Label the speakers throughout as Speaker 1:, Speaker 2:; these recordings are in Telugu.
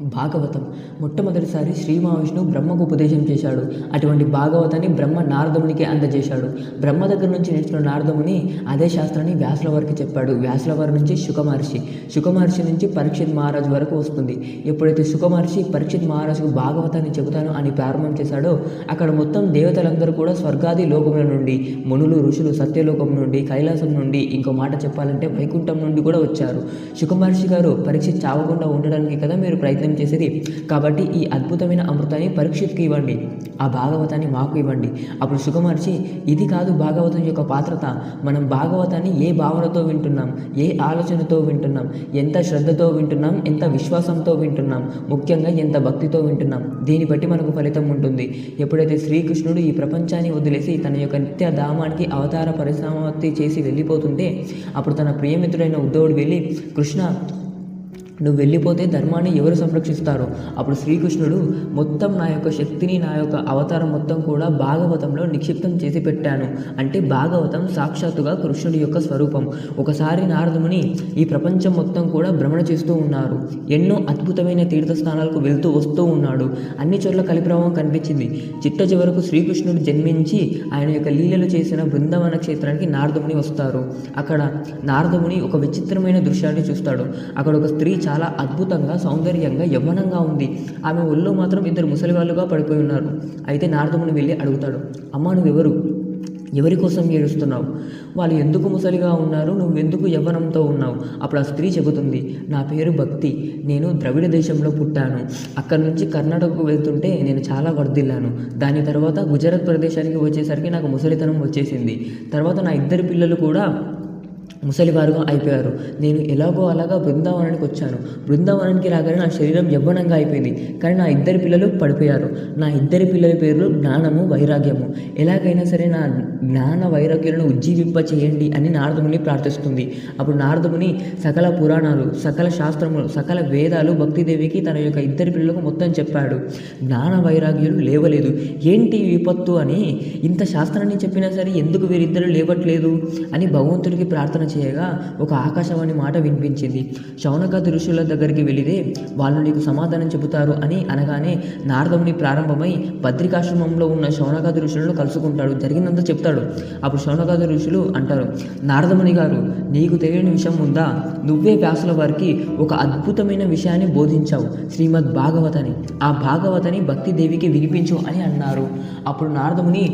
Speaker 1: భాగవతం. మొట్టమొదటిసారి శ్రీ మహావిష్ణువు బ్రహ్మకు ఉపదేశం చేశాడు. అటువంటి భాగవతాన్ని బ్రహ్మ నారదమునికి అందజేశాడు. బ్రహ్మ దగ్గర నుంచి నేర్చుకున్న నారదముని అదే శాస్త్రాన్ని వ్యాసుల వారికి చెప్పాడు. వ్యాసుల వారి నుంచి శుకమహర్షి శుకమహర్షి నుంచి పరీక్షిత్ మహారాజు వరకు వస్తుంది. ఎప్పుడైతే శుకమహర్షి పరీక్షిత్ మహారాజుకు భాగవతాన్ని చెబుతాను అని ప్రారంభం చేశాడో అక్కడ మొత్తం దేవతలందరూ కూడా స్వర్గాది లోకముల నుండి మునులు ఋషులు సత్యలోకం నుండి కైలాసం నుండి ఇంకో మాట చెప్పాలంటే వైకుంఠం నుండి కూడా వచ్చారు. శుకమహర్షి గారు పరీక్ష చావకుండా ఉండడానికి కదా మీరు ప్రయత్నం చేసేది. కాబట్టి ఈ అద్భుతమైన అమృతాన్ని పరీక్షిత్కి ఇవ్వండి. ఆ భాగవతాన్ని మాకు ఇవ్వండి. అప్పుడు శుకమహర్షి ఇది కాదు భాగవతం యొక్క పాత్రత. మనం భాగవతాన్ని ఏ భావనతో వింటున్నాం? ఏ ఆలోచనతో వింటున్నాం? ఎంత శ్రద్ధతో వింటున్నాం? ఎంత విశ్వాసంతో వింటున్నాం? ముఖ్యంగా ఎంత భక్తితో వింటున్నాం? దీన్ని బట్టి మనకు ఫలితం ఉంటుంది. ఎప్పుడైతే శ్రీకృష్ణుడు ఈ ప్రపంచాన్ని వదిలేసి తన యొక్క నిత్య ధామానికి అవతార పరిసమాప్తి చేసి వెళ్ళిపోతుంటే అప్పుడు తన ప్రియమిత్రుడైన ఉద్ధవుడు వెళ్ళి కృష్ణ నువ్వు వెళ్ళిపోతే ధర్మాన్ని ఎవరు సంరక్షిస్తారు? అప్పుడు శ్రీకృష్ణుడు మొత్తం నా యొక్క శక్తిని నా యొక్క అవతారం మొత్తం కూడా భాగవతంలో నిక్షిప్తం చేసి పెట్టాను. అంటే భాగవతం సాక్షాత్తుగా కృష్ణుడి యొక్క స్వరూపం. ఒకసారి నారదముని ఈ ప్రపంచం మొత్తం కూడా భ్రమణ చేస్తూ ఉన్నారు. ఎన్నో అద్భుతమైన తీర్థస్థానాలకు వెళ్తూ వస్తూ ఉన్నాడు. అన్ని చోట్ల కలిప్రభావం కనిపించింది. చిట్ట చివరకు శ్రీకృష్ణుడు జన్మించి ఆయన యొక్క లీలలు చేసిన బృందావన క్షేత్రానికి నారదముని వస్తారు. అక్కడ నారదముని ఒక విచిత్రమైన దృశ్యాన్ని చూస్తాడు. అక్కడ ఒక స్త్రీ చాలా అద్భుతంగా సౌందర్యంగా యవ్వనంగా ఉంది. ఆమె ఒళ్ళో మాత్రం ఇద్దరు ముసలివాళ్ళుగా పడిపోయి ఉన్నారు. అయితే నారదముని వెళ్ళి అడుగుతాడు అమ్మా నువ్వెవరు? ఎవరి కోసం ఏడుస్తున్నావు? వాళ్ళు ఎందుకు ముసలిగా ఉన్నారు? నువ్వెందుకు యవ్వనంతో ఉన్నావు? అప్పుడు ఆ స్త్రీ చెబుతుంది నా పేరు భక్తి. నేను ద్రవిడ దేశంలో పుట్టాను. అక్కడి నుంచి కర్ణాటకకు వెళ్తుంటే నేను చాలా వర్దిల్లాను దాని తర్వాత గుజరాత్ ప్రదేశానికి వచ్చేసరికి నాకు ముసలితనం వచ్చేసింది. తర్వాత నా ఇద్దరు పిల్లలు కూడా ముసలివారుగా అయిపోయారు. నేను ఎలాగో అలాగా బృందావనానికి వచ్చాను. బృందావనానికి రాగానే నా శరీరం యవ్వనంగా అయిపోయింది. కానీ నా ఇద్దరు పిల్లలు పడిపోయారు. నా ఇద్దరి పిల్లల పేర్లు జ్ఞానము వైరాగ్యము. ఎలాగైనా సరే నా జ్ఞాన వైరాగ్యాలను ఉజ్జీవింప చేయండి అని నారదముని ప్రార్థిస్తుంది. అప్పుడు నారదముని సకల పురాణాలు సకల శాస్త్రములు సకల వేదాలు భక్తిదేవికి తన యొక్క ఇద్దరి పిల్లలకు మొత్తం చెప్పాడు. జ్ఞాన వైరాగ్యాలు లేవలేదు. ఏంటి విపత్తు అని ఇంత శాస్త్రాన్ని చెప్పినా సరే ఎందుకు వీరిద్దరు లేవట్లేదు అని భగవంతుడికి ప్రార్థన చేయగా ఒక ఆకాశవాణి మాట వినిపించింది. శౌనక ఋషుల దగ్గరికి వెళితే వాళ్ళు నీకు సమాధానం చెబుతారు అని అనగానే నారదముని ప్రారంభమై బద్రికాశ్రమంలో ఉన్న శౌనక ఋషులను కలుసుకుంటాడు. జరిగిందంతా చెప్తాడు. అప్పుడు శౌనక ఋషులు అంటారు నారదముని గారు నీకు తెలియని విషయం ఉందా? నువ్వే వ్యాసుల వారికి ఒక అద్భుతమైన విషయాన్ని బోధించావు శ్రీమద్ భాగవతని. ఆ భాగవతని భక్తి దేవికి వినిపించు అని అన్నారు. అప్పుడు నారదముని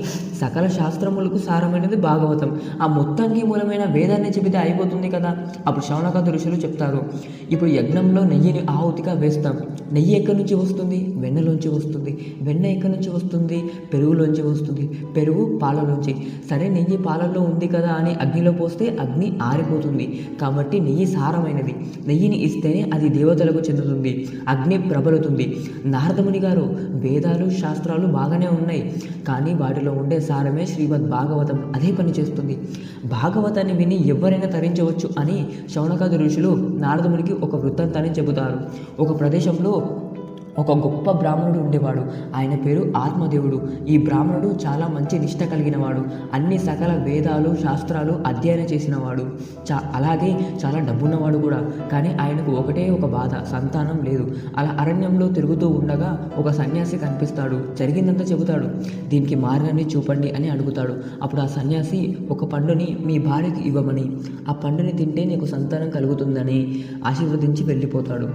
Speaker 1: సకల శాస్త్రములకు సారమైనది భాగవతం. ఆ మొత్తానికి మూలమైన వేదాన్ని చెబితే అయిపోతుంది కదా? అప్పుడు శౌనకాది ఋషులు చెప్తారు ఇప్పుడు యజ్ఞంలో నెయ్యిని ఆహుతిగా వేస్తాం. నెయ్యి ఎక్కడి నుంచి వస్తుంది? వెన్నలోంచి వస్తుంది. వెన్న ఎక్కడి నుంచి వస్తుంది? పెరుగులోంచి వస్తుంది. పెరుగు పాలలోంచి. సరే నెయ్యి పాలల్లో ఉంది కదా అని అగ్నిలో పోస్తే అగ్ని ఆరిపోతుంది. కాబట్టి నెయ్యి సారమైనది. నెయ్యిని ఇస్తేనే అది దేవతలకు చెందుతుంది. అగ్ని ప్రబలుతుంది. నారదముని గారు వేదాలు శాస్త్రాలు బాగానే ఉన్నాయి. కానీ వాటిలో ఉండే సారమే శ్రీమద్ భాగవతం అదే పని చేస్తుంది. భాగవతాన్ని విని ఎవరైనా తరించవచ్చు అని శౌనకాది ఋషులు నారదమునికి ఒక వృత్తాంతాన్ని చెబుతారు. ఒక ప్రదేశంలో ఒక గొప్ప బ్రాహ్మణుడు ఉండేవాడు. ఆయన పేరు ఆత్మదేవుడు. ఈ బ్రాహ్మణుడు చాలా మంచి నిష్ట కలిగినవాడు. అన్ని సకల వేదాలు శాస్త్రాలు అధ్యయనం చేసినవాడు. చా అలాగే చాలా డబ్బున్నవాడు కూడా. కానీ ఆయనకు ఒకటే ఒక బాధ సంతానం లేదు. అలా అరణ్యంలో తిరుగుతూ ఉండగా ఒక సన్యాసి కనిపిస్తాడు. జరిగిందంతా చెబుతాడు. దీనికి మార్గాన్ని చూపండి అని అడుగుతాడు. అప్పుడు ఆ సన్యాసి ఒక పండుని మీ భార్యకి ఇవ్వమని. ఆ పండుని తింటే నీకు సంతానం కలుగుతుందని ఆశీర్వదించి వెళ్ళిపోతాడు.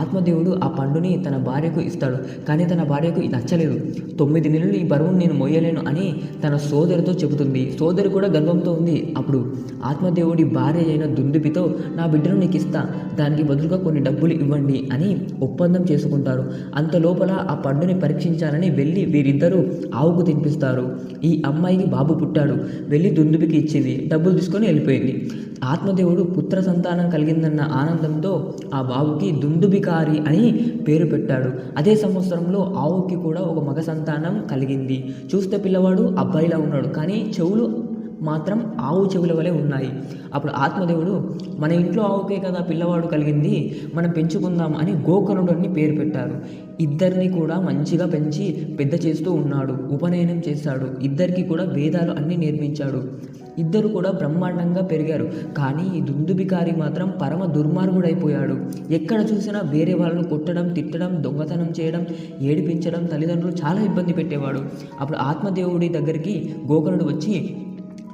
Speaker 1: ఆత్మదేవుడు ఆ పండుని తన భార్య భార్యకు ఇస్తాడు. కానీ తన భార్యకు ఇది నచ్చలేదు. తొమ్మిది నెలలు ఈ బరువును నేను మోయలేను అని తన సోదరితో చెబుతుంది. సోదరి కూడా గర్వంతో ఉంది. అప్పుడు ఆత్మదేవుడి భార్య అయిన దుందుబితో నా బిడ్డను నీకు ఇస్తా. దానికి బదులుగా కొన్ని డబ్బులు ఇవ్వండి అని ఒప్పందం చేసుకుంటారు. అంత లోపల ఆ పండుని పరీక్షించాలని వెళ్ళి వీరిద్దరూ ఆవుకు తినిపిస్తారు. ఈ అమ్మాయికి బాబు పుట్టాడు. వెళ్ళి దుందుబికి ఇచ్చింది. డబ్బులు తీసుకొని వెళ్ళిపోయింది. ఆత్మదేవుడు పుత్ర సంతానం కలిగిందన్న ఆనందంతో ఆ బాబుకి దుందుబికారి అని పేరు పెట్టాడు. అదే సంవత్సరంలో ఆవుకి కూడా ఒక మగ సంతానం కలిగింది. చూస్తే పిల్లవాడు అబ్బాయిలా ఉన్నాడు. కానీ చెవులు మాత్రం ఆవు చెవుల వలె ఉన్నాయి. అప్పుడు ఆత్మదేవుడు మన ఇంట్లో ఆవుకే కదా పిల్లవాడు కలిగింది మనం పెంచుకుందాం అని గోకర్ణుడు అని పేరు పెట్టారు. ఇద్దరిని కూడా మంచిగా పెంచి పెద్ద చేస్తూ ఉన్నాడు. ఉపనయనం చేశాడు. ఇద్దరికి కూడా వేదాలు అన్నీ నేర్పించాడు. ఇద్దరు కూడా బ్రహ్మాండంగా పెరిగారు. కానీ ఈ దుందుబికారి మాత్రం పరమ దుర్మార్గుడైపోయాడు. ఎక్కడ చూసినా వేరే వాళ్ళను కొట్టడం తిట్టడం దొంగతనం చేయడం ఏడిపించడం తల్లిదండ్రులు చాలా ఇబ్బంది పెట్టేవాడు. అప్పుడు ఆత్మదేవుడి దగ్గరికి గోకర్ణుడు వచ్చి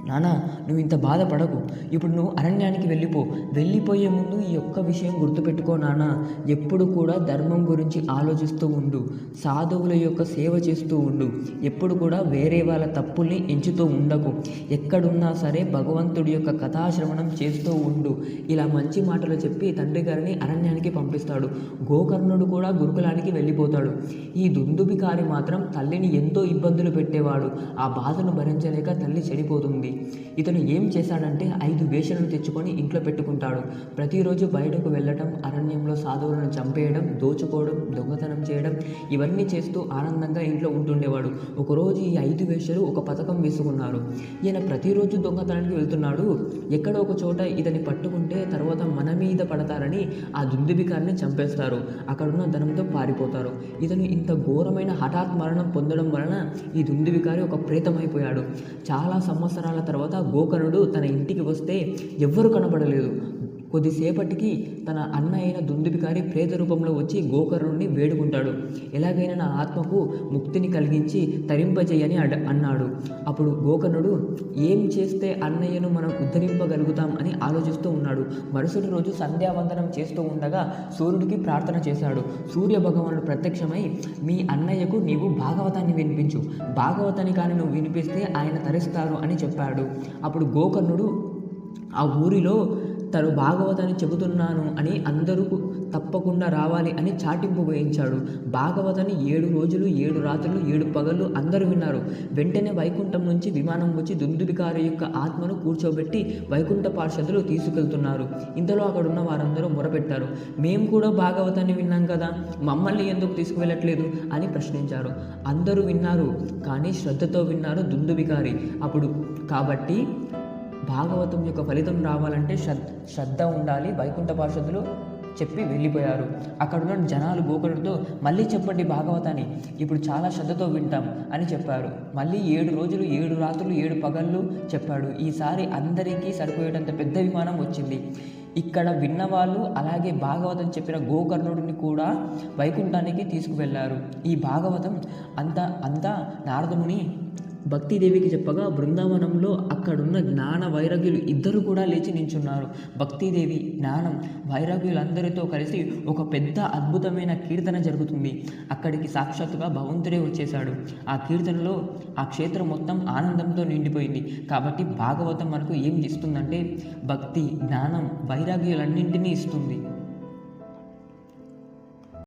Speaker 1: నానా నువ్వు ఇంత బాధపడకు. ఇప్పుడు నువ్వు అరణ్యానికి వెళ్ళిపో. వెళ్ళిపోయే ముందు ఈ ఒక్క విషయం గుర్తుపెట్టుకో నానా. ఎప్పుడు కూడా ధర్మం గురించి ఆలోచిస్తూ ఉండు. సాధువుల యొక్క సేవ చేస్తూ ఉండు. ఎప్పుడు కూడా వేరే వాళ్ళ తప్పుల్ని ఎంచుతూ ఉండకు. ఎక్కడున్నా సరే భగవంతుడి యొక్క కథాశ్రవణం చేస్తూ ఉండు. ఇలా మంచి మాటలు చెప్పి తండ్రి గారిని అరణ్యానికి పంపిస్తాడు. గోకర్ణుడు కూడా గురుకులానికి వెళ్ళిపోతాడు. ఈ దుందుబికారి మాత్రం తల్లిని ఎంతో ఇబ్బందులు పెట్టేవాడు. ఆ బాధను భరించలేక తల్లి చెడిపోతుంది ఇతను ఏం చేశాడంటే ఐదు వేషలను తెచ్చుకొని ఇంట్లో పెట్టుకుంటాడు. ప్రతిరోజు బయటకు వెళ్ళటం అరణ్యంలో సాధువులను చంపేయడం దోచుకోవడం దొంగతనం చేయడం ఇవన్నీ చేస్తూ ఆనందంగా ఇంట్లో ఉంటుండేవాడు. ఒకరోజు ఈ ఐదు వేషలు ఒక పథకం వేసుకున్నారు ఈయన ప్రతిరోజు దొంగతనానికి వెళ్తున్నాడు. ఎక్కడో ఒక చోట ఇతని పట్టుకుంటే తర్వాత మన మీద పడతారని ఆ దుందుబికారిని చంపేస్తారు. అక్కడున్న ధనంతో పారిపోతారు. ఇతను ఇంత ఘోరమైన హఠాత్ మరణం పొందడం వలన ఈ దుందుబికారి ఒక ప్రేతమైపోయాడు. చాలా సంవత్సరాల తర్వాత గోకర్ణుడు తన ఇంటికి వస్తే ఎవ్వరు కనబడలేదు. కొద్దిసేపటికి తన అన్న అయిన దుందుబికారి ప్రేత రూపంలో వచ్చి గోకర్ణుడిని వేడుకుంటాడు. ఎలాగైనా నా ఆత్మకు ముక్తిని కలిగించి తరింపజేయని అడ అన్నాడు. అప్పుడు గోకర్ణుడు ఏం చేస్తే అన్నయ్యను మనం ఉద్ధరింపగలుగుతాం? అని ఆలోచిస్తూ ఉన్నాడు. మరుసటి రోజు సంధ్యావందనం చేస్తూ ఉండగా సూర్యుడికి ప్రార్థన చేశాడు. సూర్య భగవానుడు ప్రత్యక్షమై మీ అన్నయ్యకు నీవు భాగవతాన్ని వినిపించు. భాగవతాన్ని కానీ నువ్వు వినిపిస్తే ఆయన తరిస్తారు అని చెప్పాడు. అప్పుడు గోకర్ణుడు ఆ ఊరిలో తను భాగవతాన్ని చెబుతున్నాను అని అందరూ తప్పకుండా రావాలి అని చాటింపు వేయించాడు. భాగవతాన్ని ఏడు రోజులు ఏడు రాత్రులు ఏడు పగళ్ళు అందరూ విన్నారు. వెంటనే వైకుంఠం నుంచి విమానం వచ్చి దుందుబికారు యొక్క ఆత్మను కూర్చోబెట్టి వైకుంఠ పార్షదులు తీసుకెళ్తున్నారు. ఇంతలో అక్కడ ఉన్న వారందరూ మొరపెట్టారు. మేము కూడా భాగవతాన్ని విన్నాం కదా మమ్మల్ని ఎందుకు తీసుకువెళ్ళట్లేదు? అని ప్రశ్నించారు. అందరూ విన్నారు కానీ శ్రద్ధతో విన్నారు దుందుబికారి అప్పుడు కాబట్టి భాగవతం యొక్క ఫలితం రావాలంటే శ్రద్ధ శ్రద్ధ ఉండాలి. వైకుంఠ పార్షదులు చెప్పి వెళ్ళిపోయారు. అక్కడున్న జనాలు గోకరుడితో మళ్ళీ చెప్పండి భాగవతాన్ని. ఇప్పుడు చాలా శ్రద్ధతో వింటాం అని చెప్పారు. మళ్ళీ ఏడు రోజులు ఏడు రాత్రులు ఏడు పగళ్ళు చెప్పాడు. ఈసారి అందరికీ సరిపోయేటంత పెద్ద విమానం వచ్చింది. ఇక్కడ విన్నవాళ్ళు అలాగే భాగవతం చెప్పిన గోకర్ణుడిని కూడా వైకుంఠానికి తీసుకువెళ్ళారు ఈ భాగవతం అంతా అంతా నారదముని భక్తిదేవికి చెప్పగా బృందావనంలో అక్కడున్న జ్ఞాన వైరాగ్యులు ఇద్దరు కూడా లేచి నించున్నారు. భక్తిదేవి జ్ఞానం వైరాగ్యులందరితో కలిసి ఒక పెద్ద అద్భుతమైన కీర్తన జరుగుతుంది. అక్కడికి సాక్షాత్తుగా భగవంతుడే వచ్చేశాడు. ఆ కీర్తనలో ఆ క్షేత్రం మొత్తం ఆనందంతో నిండిపోయింది. కాబట్టి భాగవతం మనకు ఏం ఇస్తుందంటే భక్తి జ్ఞానం వైరాగ్యులన్నింటినీ ఇస్తుంది.